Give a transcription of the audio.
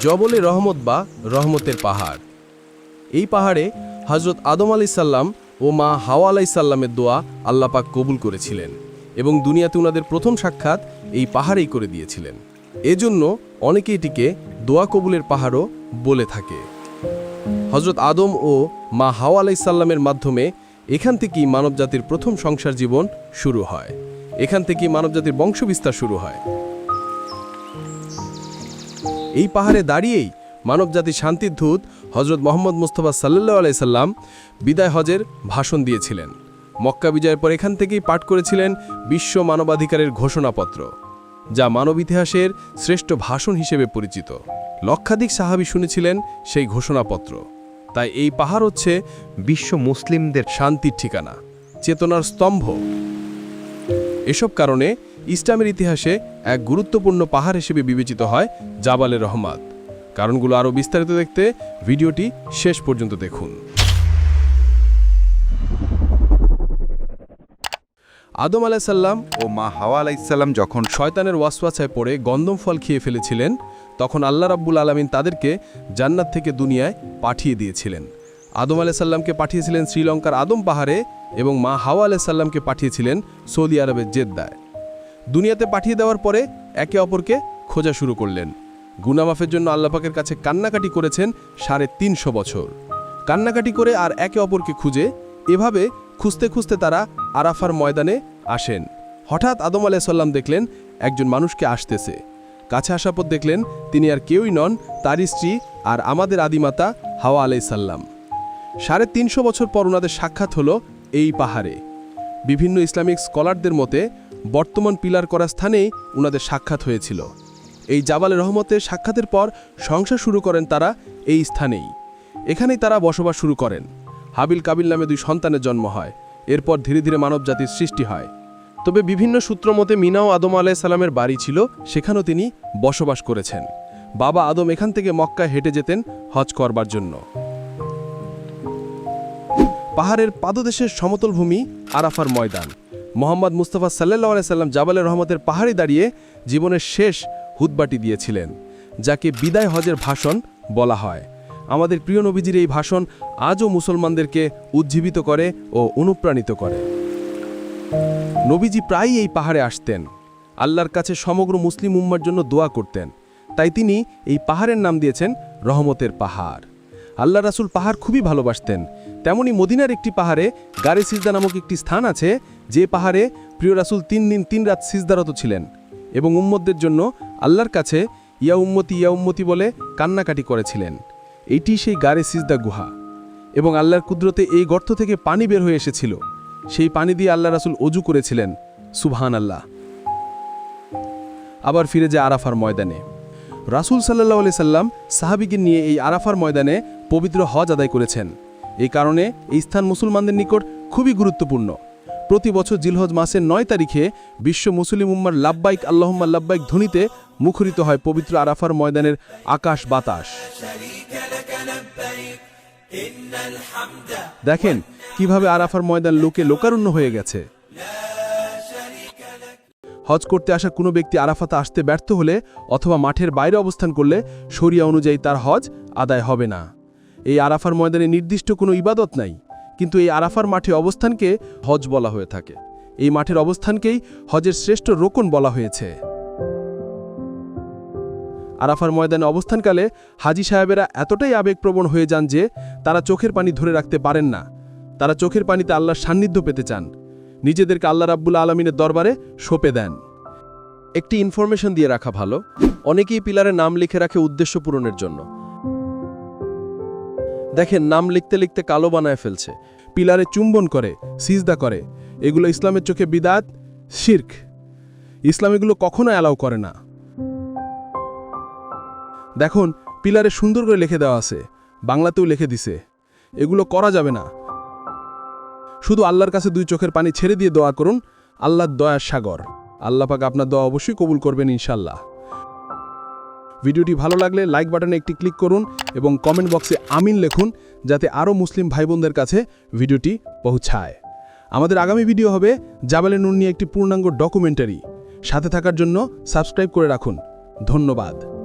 জবলে রহমত বা রহমতের পাহাড়। এই পাহাড়ে হজরত আদম আলাইসাল্লাম ও মা হাওয়া আলাইসাল্লামের দোয়া আল্লাপাক কবুল করেছিলেন এবং দুনিয়াতে উনাদের প্রথম সাক্ষাৎ এই পাহাড়েই করে দিয়েছিলেন। এজন্য অনেকে এটিকে দোয়া কবুলের পাহাড়ও বলে থাকে। হজরত আদম ও মা হাওয়া আলাইসাল্লামের মাধ্যমে এখান থেকেই মানবজাতির প্রথম সংসার জীবন শুরু হয়। এখান থেকেই মানবজাতির বংশবিস্তার শুরু হয়। এই পাহাড়ে দাঁড়িয়েই মানবজাতির শান্তির দূত হজরত মোহাম্মদ মুস্তফা সাল্লাহ আলাইসাল্লাম বিদায় হজের ভাষণ দিয়েছিলেন। মক্কা বিজয়ের পর এখান থেকেই পাঠ করেছিলেন বিশ্ব মানবাধিকারের ঘোষণাপত্র, যা মানব ইতিহাসের শ্রেষ্ঠ ভাষণ হিসেবে পরিচিত। লক্ষাধিক সাহাবি শুনেছিলেন সেই ঘোষণাপত্র। তাই এই পাহাড় হচ্ছে বিশ্ব মুসলিমদের শান্তির ঠিকানা, চেতনার স্তম্ভ। এসব কারণে ইসলামের ইতিহাসে এক গুরুত্বপূর্ণ পাহাড় হিসেবে বিবেচিত হয় জাবালে রহমাত। কারণগুলো আরও বিস্তারিত দেখতে ভিডিওটি শেষ পর্যন্ত দেখুন। আদম আলাইসাল্লাম ও মা হাওয়া আলাইসাল্লাম যখন শয়তানের ওয়াসওয়াসায় পড়ে গন্দম ফল খেয়ে ফেলেছিলেন তখন আল্লাহ রাব্বুল আলামিন তাদেরকে জান্নাত থেকে দুনিয়ায় পাঠিয়ে দিয়েছিলেন। আদম আলাইসাল্লামকে পাঠিয়েছিলেন শ্রীলঙ্কার আদম পাহাড়ে এবং মা হাওয়া আলাইসাল্লামকে পাঠিয়েছিলেন সৌদি আরবের জেদ্দায়। দুনিয়াতে পাঠিয়ে দেওয়ার পরে একে অপরকে খোঁজা শুরু করলেন। গুনামাফের জন্য আল্লাপাকের কাছে কান্নাকাটি করেছেন সাড়ে তিনশো বছর। কান্নাকাটি করে আর একে অপরকে খুঁজে এভাবে খুঁজতে খুঁজতে তারা আরাফার ময়দানে আসেন। হঠাৎ আদম আলাইসাল্লাম দেখলেন একজন মানুষকে আসতেছে। কাছে আসার পর দেখলেন তিনি আর কেউই নন, তারই স্ত্রী আর আমাদের আদিমাতা হাওয়া আলাইসাল্লাম সাড়ে তিনশো বছর পর ওনাদের সাক্ষাৎ হলো এই পাহাড়ে। বিভিন্ন ইসলামিক স্কলারদের মতে বর্তমান পিলার করা স্থানেই উনাদের সাক্ষাৎ হয়েছিল। এই জাবালে রহমতের সাক্ষাতের পর সংসার শুরু করেন তারা এই স্থানেই। এখানেই তারা বসবাস শুরু করেন। হাবিল কাবিল নামে দুই সন্তানের জন্ম হয়। এরপর ধীরে ধীরে মানবজাতির সৃষ্টি হয়। তবে বিভিন্ন সূত্র মতে মিনাও আদম আলাইসাল্লামের বাড়ি ছিল, সেখানেও তিনি বসবাস করেছেন। বাবা আদম এখান থেকে মক্কায় হেঁটে যেতেন হজ করবার জন্য। পাহাড়ের পাদদেশের সমতল ভূমি আরাফার ময়দান। মোহাম্মদ মুস্তফা সাল্লাহ আলাইসাল্লাম জাবালের রহমতের পাহাড়ে দাঁড়িয়ে জীবনের শেষ হুদবাটি দিয়েছিলেন, যাকে বিদায় হজের ভাষণ বলা হয়। আমাদের প্রিয় নবীজির এই ভাষণ আজও মুসলমানদেরকে উজ্জীবিত করে ও অনুপ্রাণিত করে। নবীজি প্রায়ই এই পাহাড়ে আসতেন, আল্লাহর কাছে সমগ্র মুসলিম উম্মার জন্য দোয়া করতেন। তাই তিনি এই পাহাড়ের নাম দিয়েছেন রহমতের পাহাড়। আল্লাহ রাসুল পাহাড় খুবই ভালোবাসতেন। তেমনি মদিনার একটি পাহাড়ে গারে সিজদা নামক একটি স্থান আছে যে পাহাড়ে প্রিয় রাসুল তিন দিন, তিন রাত সিজদারত ছিলেন এবং উম্মতদের জন্য আল্লাহর কাছে ইয়া উম্মতি ইয়া উম্মতি বলে কান্নাকাটি করেছিলেন। এইটি সেই গারে সিজদা গুহা এবং আল্লাহর কুদরতে এই গর্ত থেকে পানি বের হয়ে এসেছিল। সেই পানি দিয়ে আল্লাহ রাসুল অজু করেছিলেন। সুবহান আল্লাহ আবার ফিরে যায় আরাফার ময়দানে। রাসুল সাল্লাহ আলি সাল্লাম সাহাবিকে নিয়ে এই আরাফার ময়দানে পবিত্র হজ আদায় করেছেন। এই কারণে এই স্থান মুসলমানদের নিকট খুবই গুরুত্বপূর্ণ। প্রতি বছর জিলহজ মাসের নয় তারিখে বিশ্ব মুসলিম উম্মার লাব্বাইক, আল্লাহম্মা লাব্বাইক ধ্বনিতে মুখরিত হয় পবিত্র আরাফার ময়দানের আকাশ বাতাস। দেখেন কীভাবে আরাফার ময়দান লোকে লোকারণ্য হয়ে গেছে। হজ করতে আসা কোনো ব্যক্তি আরাফাতে আসতে ব্যর্থ হলে অথবা মাঠের বাইরে অবস্থান করলে শরিয়া অনুযায়ী তার হজ আদায় হবে না। এই আরাফার ময়দানে নির্দিষ্ট কোনো ইবাদত নাই। কিন্তু এই আরাফার মাঠে অবস্থানকে হজ বলা হয়ে থাকে। এই মাঠের অবস্থানকেই হজের শ্রেষ্ঠ রোকন বলা হয়েছে। আরাফার ময়দানে অবস্থানকালে হাজি সাহেবেরা এতটাই আবেগপ্রবণ হয়ে যান যে তারা চোখের পানি ধরে রাখতে পারেন না। তারা চোখের পানিতে আল্লাহর সান্নিধ্য পেতে চান। নিজেদেরকে আল্লাহ রাব্বুল আলমিনের দরবারে সঁপে দেন। একটি ইনফরমেশন দিয়ে রাখা ভালো। অনেকেই পিলারে নাম লিখে রাখে উদ্দেশ্য পূরণের জন্য। দেখেন, নাম লিখতে লিখতে কালো বানায় ফেলছে। পিলারে চুম্বন করে, সিজদা করে। এগুলো ইসলামের চোখে বিদাত, শির্ক। ইসলাম এগুলো কখনো অ্যালাউ করে না। দেখুন, পিলারে সুন্দর করে লিখে দেওয়া আছে। বাংলাতেও লিখে দিছে। এগুলো করা যাবে না। শুধু আল্লাহর কাছে দুই চোখের পানি ছেড়ে দিয়ে দোয়া করুন। আল্লাহর দয়ার সাগর। আল্লাহ পাক আপনার দোয়া অবশ্যই কবুল করবেন ইনশাল্লাহ ভিডিওটি ভালো লাগলে লাইক বাটনে একটি ক্লিক করুন এবং কমেন্ট বক্সে আমিন লিখুন যাতে আরও মুসলিম ভাই বোনদের কাছে ভিডিওটি পৌঁছায়। আমাদের আগামী ভিডিও হবে জাবালে নুন নিয়ে একটি পূর্ণাঙ্গ ডকুমেন্টারি সাথে থাকার জন্য সাবস্ক্রাইব করে রাখুন। ধন্যবাদ।